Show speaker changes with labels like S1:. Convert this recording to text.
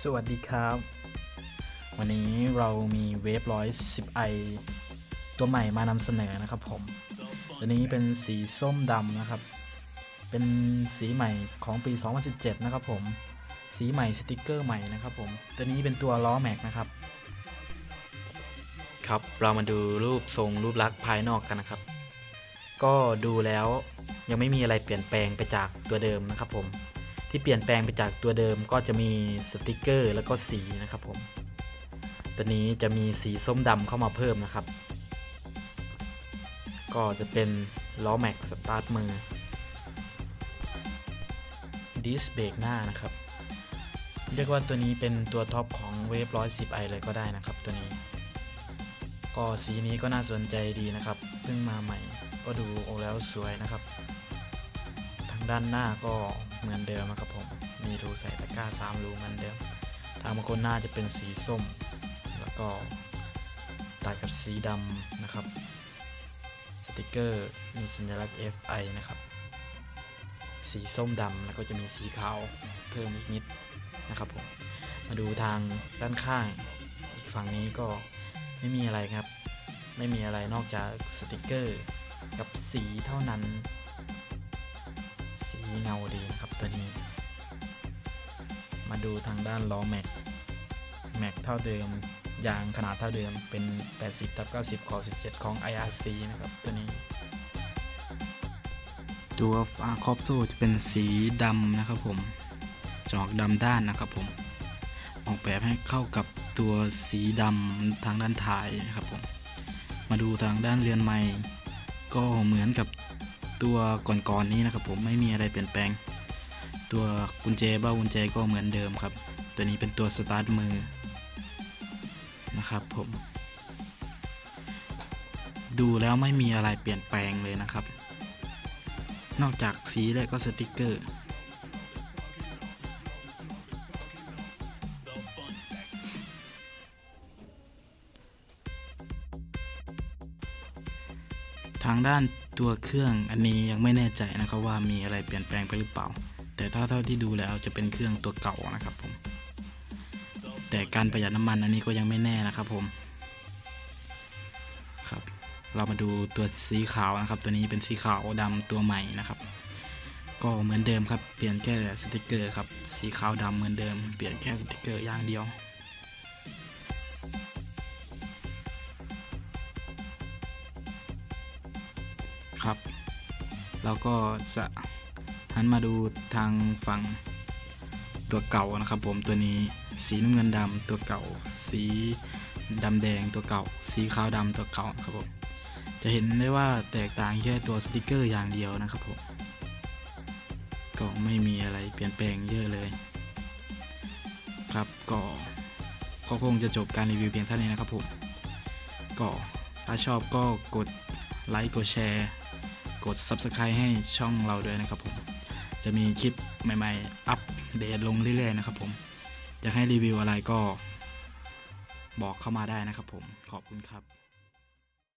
S1: สวัสดีครับ วันนี้เรามีเวฟร้อยสิบไอตัวใหม่มานำเสนอนะครับผม ตัวนี้เป็นสีส้มดำนะครับ เป็นสีใหม่ของปี 2017 นะครับผม สีใหม่สติกเกอร์ใหม่นะครับผม ตัวนี้เป็นตัวล้อแม็กนะครับ ครับเรามาดูรูปทรงรูปลักษณ์ภายนอกกันนะครับ ก็ดูแล้วยังไม่มีอะไรเปลี่ยนแปลงไปจากตัวเดิมนะครับผม ที่เปลี่ยนแปลงไปจากตัวเดิมก็จะมีสติกเกอร์ แล้วก็สีนะครับผม ตัวนี้จะมีสีส้มดำเข้ามาเพิ่มนะครับ ก็จะเป็นล้อแม็กสตาร์ทมือดิสเบรกหน้านะครับ เรียกว่าตัวนี้เป็นตัวท็อปของเวฟ110 i เลยก็ได้นะครับตัวนี้ ก็สีนี้ก็น่าสนใจดีนะครับ เพิ่งมาใหม่ก็ดูโอแล้วสวยนะครับ ด้านหน้าก็เหมือนเดิมครับผม มีรูใส่ตะกร้า3รูเหมือนเดิม ทางบางคนหน้าจะเป็นสีส้ม แล้วก็ตัดกับสีดำนะครับ สติกเกอร์มีสัญลักษณ์ FI นะครับ สีส้มดำแล้วก็จะมีสีขาวเพิ่มอีกนิดนะครับผม มาดูทางด้านข้างอีกฝั่งนี้ก็ไม่มีอะไรครับ ไม่มีอะไรนอกจากสติกเกอร์กับสีเท่านั้น เงาดีนะครับตัวนี้ มาดูทางด้านล้อแม็ก แม็กเท่าเดิม ยางขนาดเท่าเดิมเป็น 80ทับ90ขอ17 ของ IRC นะครับตัวนี้ ตัวฝาครอบโซ่จะเป็นสีดำนะครับผม จอกดำด้านนะครับผม ออกแบบให้เข้ากับตัวสีดำทางด้านท้ายนะครับผม มาดูทางด้านเรือนไม้ก็เหมือนกับ ตัวก่อนๆนนี้นะครับผมไม่มีอะไรเปลี่ยนแปลง ตัวกุญแจเบ้ากุญแจก็เหมือนเดิมครับ ตัวนี้เป็นตัวสตาร์ทมือนะครับผม ดูแล้วไม่มีอะไรเปลี่ยนแปลงเลยนะครับ นอกจากสีและก็สติกเกอร์ทางด้าน ตัวเครื่องอันนี้ยังไม่แน่ใจนะครับว่ามีอะไรเปลี่ยนแปลงไปหรือเปล่า แต่ถ้าเท่าที่ดูแล้วจะเป็นเครื่องตัวเก่านะครับผม แต่การประหยัดน้ำมันอันนี้ก็ยังไม่แน่นะครับผม ครับ เรามาดูตัวสีขาวนะครับ ตัวนี้เป็นสีขาวดำตัวใหม่นะครับ ก็เหมือนเดิมครับ เปลี่ยนแค่สติกเกอร์ครับ สีขาวดำเหมือนเดิม เปลี่ยนแค่สติกเกอร์อย่างเดียว ครับ เราก็จะหันมาดูทางฝั่งตัวเก่านะครับ ผมตัวนี้สีน้ำเงินดำตัวเก่า สีดำแดงตัวเก่า สีขาวดำตัวเก่าครับผมจะเห็นได้ว่าแตกต่างแค่ตัวสติกเกอร์อย่างเดียวนะครับผมก็ไม่มีอะไรเปลี่ยนแปลงเยอะเลย ครับก็ก็คงจะจบการรีวิวเพียงเท่านี้นะครับผมก็ถ้าชอบก็กดไลค์กดแชร์ กด Subscribe ให้ช่องเราด้วยนะครับผม จะมีคลิปใหม่ๆ อัปเดตลงเรื่อยๆนะครับผม อยากให้รีวิวอะไรก็บอกเข้ามาได้นะครับผม ขอบคุณครับ